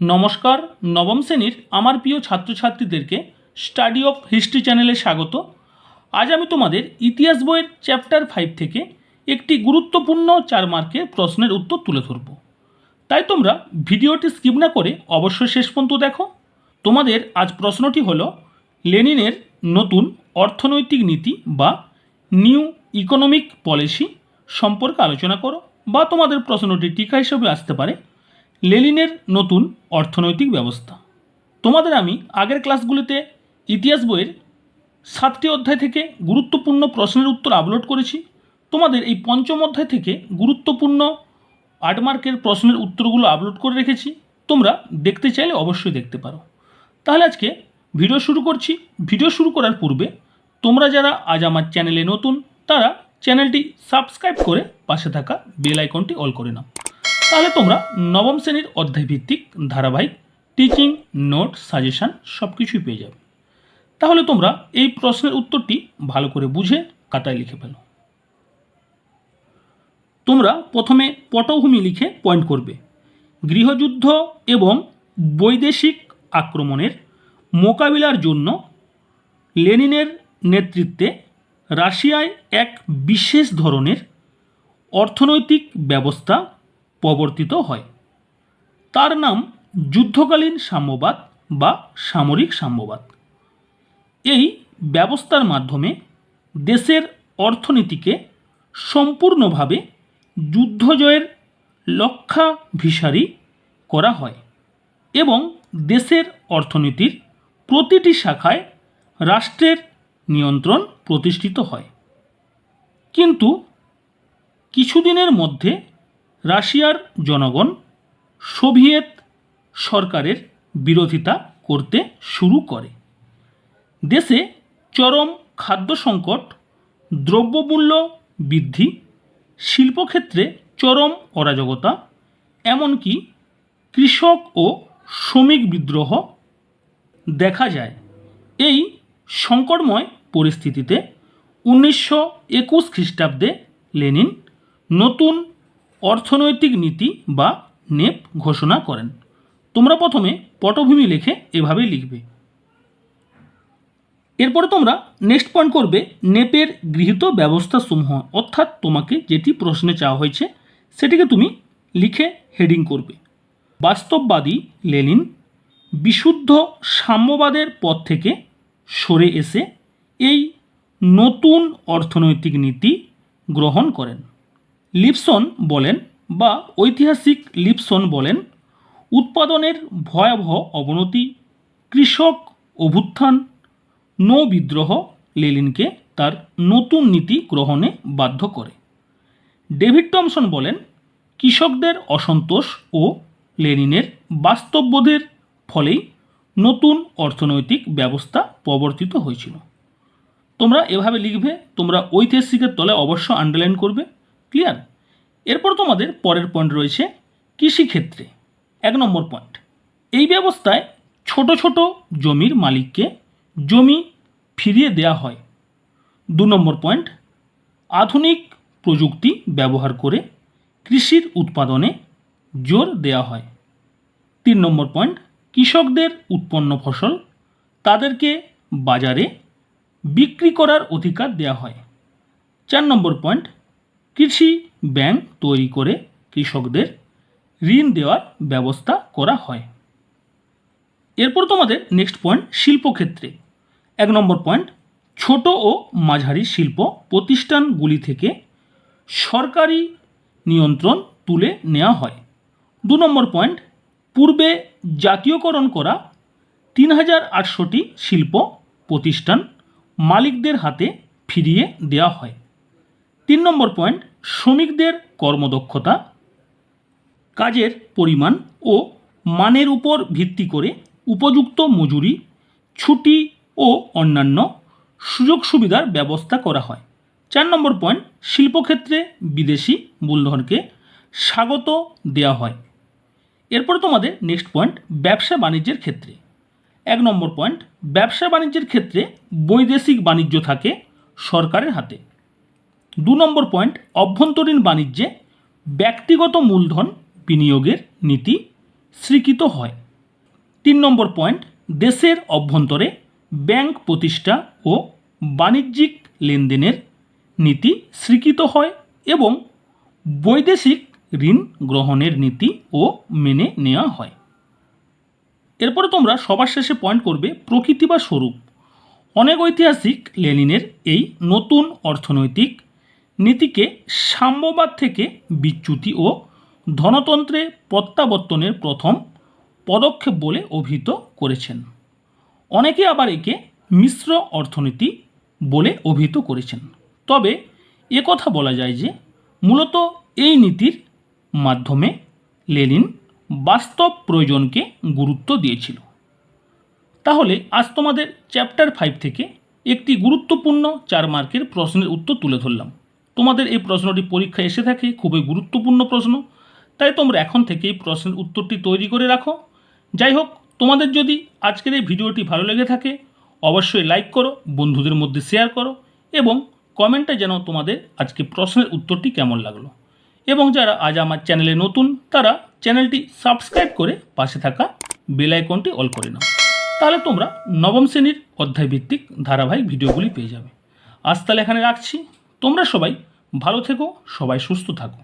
নমস্কার, নবম শ্রেণির আমার প্রিয় ছাত্রছাত্রীদেরকে স্টাডি অফ হিস্ট্রি চ্যানেলে স্বাগত। আজ আমি তোমাদের ইতিহাস বইয়ের চ্যাপ্টার ফাইভ থেকে একটি গুরুত্বপূর্ণ চার মার্কের প্রশ্নের উত্তর তুলে ধরব। তাই তোমরা ভিডিওটি স্কিপ না করে অবশ্যই শেষ পর্যন্ত দেখো। তোমাদের আজ প্রশ্নটি হলো, লেনিনের নতুন অর্থনৈতিক নীতি বা নিউ ইকোনমিক পলিসি সম্পর্কে আলোচনা করো বা তোমাদের প্রশ্নটি টিকা হিসেবে আসতে পারে। লেনিনের নতুন অর্থনৈতিক ব্যবস্থা। তোমাদের আমি আগের ক্লাসগুলিতে ইতিহাস বইয়ের সাতটি অধ্যায় থেকে গুরুত্বপূর্ণ প্রশ্নের উত্তর আপলোড করেছি। তোমাদের এই পঞ্চম অধ্যায় থেকে গুরুত্বপূর্ণ আট মার্কের প্রশ্নের উত্তরগুলো আপলোড করে রেখেছি। তোমরা দেখতে চাইলে অবশ্যই দেখতে পারো। তাহলে আজকে ভিডিও শুরু করছি। ভিডিও শুরু করার পূর্বে তোমরা যারা আজ আমার চ্যানেলে নতুন, তারা চ্যানেলটি সাবস্ক্রাইব করে পাশে থাকা বেল আইকনটি অল করে নাও। তাহলে তোমরা নবম শ্রেণির অধ্যায়ভিত্তিক ধারাবাহিক টিচিং নোট সাজেশান সব কিছুই পেয়ে যাবে। তাহলে তোমরা এই প্রশ্নের উত্তরটি ভালো করে বুঝে খাতায় লিখে ফেলো। তোমরা প্রথমে পটভূমি লিখে পয়েন্ট করবে। গৃহযুদ্ধ এবং বৈদেশিক আক্রমণের মোকাবিলার জন্য লেনিনের নেতৃত্বে রাশিয়ায় এক বিশেষ ধরনের অর্থনৈতিক ব্যবস্থা প্রবর্তিত হয়। তার নাম যুদ্ধকালীন সাম্যবাদ বা সামরিক সাম্যবাদ। এই ব্যবস্থার মাধ্যমে দেশের অর্থনীতিকে সম্পূর্ণভাবে যুদ্ধজয়ের লক্ষাভিসারী করা হয় এবং দেশের অর্থনীতির প্রতিটি শাখায় রাষ্ট্রের নিয়ন্ত্রণ প্রতিষ্ঠিত হয়। কিন্তু কিছুদিনের মধ্যে রাশিয়ার জনগণ সোভিয়েত সরকারের বিরোধিতা করতে শুরু করে। দেশে চরম খাদ্য সংকট, দ্রব্যমূল্য বৃদ্ধি, শিল্পক্ষেত্রে চরম অরাজকতা, এমনকি কৃষক ও শ্রমিক বিদ্রোহ দেখা যায়। এই সংকটময় পরিস্থিতিতে উনিশশো একুশ খ্রিস্টাব্দে লেনিন নতুন অর্থনৈতিক নীতি বা নেপ ঘোষণা করেন। তোমরা প্রথমে পটভূমি লিখে এভাবেই লিখবে। এরপরে তোমরা নেক্সট পয়েন্ট করবে, নেপের গৃহীত ব্যবস্থাসমূহ অর্থাৎ তোমাকে যেটি প্রশ্নে চাওয়া হয়েছে, সেটিকে তুমি লিখে হেডিং করবে। বাস্তববাদী লেনিন বিশুদ্ধ সাম্যবাদের পথ থেকে সরে এসে এই নতুন অর্থনৈতিক নীতি গ্রহণ করেন। লিপসন বলেন বা ঐতিহাসিক লিপসন বলেন, উৎপাদনের ভয়াবহ অবনতি, কৃষক অভ্যুত্থান, নৌ বিদ্রোহ লেলিনকে তার নতুন নীতি গ্রহণে বাধ্য করে। ডেভিড টমসন বলেন, কৃষকদের অসন্তোষ ও লেনিনের বাস্তববোধের ফলেই নতুন অর্থনৈতিক ব্যবস্থা প্রবর্তিত হয়েছিল। তোমরা এভাবে লিখবে, তোমরা ঐতিহাসিকের তলে অবশ্য আন্ডারলাইন করবে। ক্লিয়ার এরপর তোমাদের পরের পয়েন্ট রয়েছে কৃষিক্ষেত্রে। এক নম্বর পয়েন্ট এই ব্যবস্থায় ছোট ছোট জমির মালিককে জমি ফিরিয়ে দেওয়া হয়। দু নম্বর পয়েন্ট আধুনিক প্রযুক্তি ব্যবহার করে কৃষির উৎপাদনে জোর দেওয়া হয়। তিন নম্বর পয়েন্ট কৃষকদের উৎপন্ন ফসল তাদেরকে বাজারে বিক্রি করার অধিকার দেওয়া হয়। চার নম্বর পয়েন্ট কৃষি ব্যাংক তৈরি করে কৃষকদের ঋণ দেওয়ার ব্যবস্থা করা হয়। এরপর তোমাদের নেক্সট পয়েন্ট শিল্পক্ষেত্রে। এক নম্বর পয়েন্ট ছোট ও মাঝারি শিল্প প্রতিষ্ঠানগুলি থেকে সরকারি নিয়ন্ত্রণ তুলে নেওয়া হয়। দু নম্বর পয়েন্ট পূর্বে জাতীয়করণ করা তিন হাজার আটশোটি শিল্প প্রতিষ্ঠান মালিকদের হাতে ফিরিয়ে দেওয়া হয়। তিন নম্বর পয়েন্ট শ্রমিকদের কর্মদক্ষতা, কাজের পরিমাণ ও মানের উপর ভিত্তি করে উপযুক্ত মজুরি, ছুটি ও অন্যান্য সুযোগ সুবিধার ব্যবস্থা করা হয়। চার নম্বর পয়েন্ট শিল্পক্ষেত্রে বিদেশি মূলধনকে স্বাগত দেওয়া হয়। এরপর তোমাদের নেক্সট পয়েন্ট ব্যবসা বাণিজ্যের ক্ষেত্রে। এক নম্বর পয়েন্ট ব্যবসা বাণিজ্যের ক্ষেত্রে বৈদেশিক বাণিজ্য থাকে সরকারের হাতে। দু নম্বর পয়েন্ট অভ্যন্তরীণ বাণিজ্যে ব্যক্তিগত মূলধন বিনিয়োগের নীতি স্বীকৃত হয়। তিন নম্বর পয়েন্ট দেশের অভ্যন্তরে ব্যাংক প্রতিষ্ঠা ও বাণিজ্যিক লেনদেনের নীতি স্বীকৃত হয় এবং বৈদেশিক ঋণ গ্রহণের নীতি ও মেনে নেওয়া হয়। এরপরে তোমরা সবার শেষে পয়েন্ট করবে প্রকৃতি বা স্বরূপ। অনেক ঐতিহাসিক লেনিনের এই নতুন অর্থনৈতিক নীতিকে সাম্যবাদ থেকে বিচ্যুতি ও ধনতন্ত্রে প্রত্যাবর্তনের প্রথম পদক্ষেপ বলে অভিহিত করেছেন। অনেকে আবার একে মিশ্র অর্থনীতি বলে অভিহিত করেছেন। তবে কথা বলা যায় যে মূলত এই নীতির মাধ্যমে লেনিন বাস্তব প্রয়োজনকে গুরুত্ব দিয়েছিল। তাহলে আজ তোমাদের চ্যাপ্টার ফাইভ থেকে একটি গুরুত্বপূর্ণ চার মার্কের প্রশ্নের উত্তর তুলে ধরলাম। তোমাদের এই প্রশ্নটি পরীক্ষায় এসে থাকে, খুবই গুরুত্বপূর্ণ প্রশ্ন। তাই তোমরা এখন থেকেই প্রশ্নের উত্তরটি তৈরি করে রাখো। যাই হোক, তোমাদের যদি আজকের এই ভিডিওটি ভালো লেগে থাকে, অবশ্যই লাইক করো, বন্ধুদের মধ্যে শেয়ার করো এবং কমেন্টে যেন তোমাদের আজকে প্রশ্নের উত্তরটি কেমন লাগল। এবং যারা আজ আমার চ্যানেলে নতুন, তারা চ্যানেলটি সাবস্ক্রাইব করে পাশে থাকা বেল আইকনটি অল করে নাও। তাহলে তোমরা নবম শ্রেণির অধ্যায়ভিত্তিক ধারাবাহিক ভিডিওগুলি পেয়ে যাবে। আজ তাহলে এখানে রাখছি। তোমরা সবাই ভালো থেকো সবাই সুস্থ থাকো।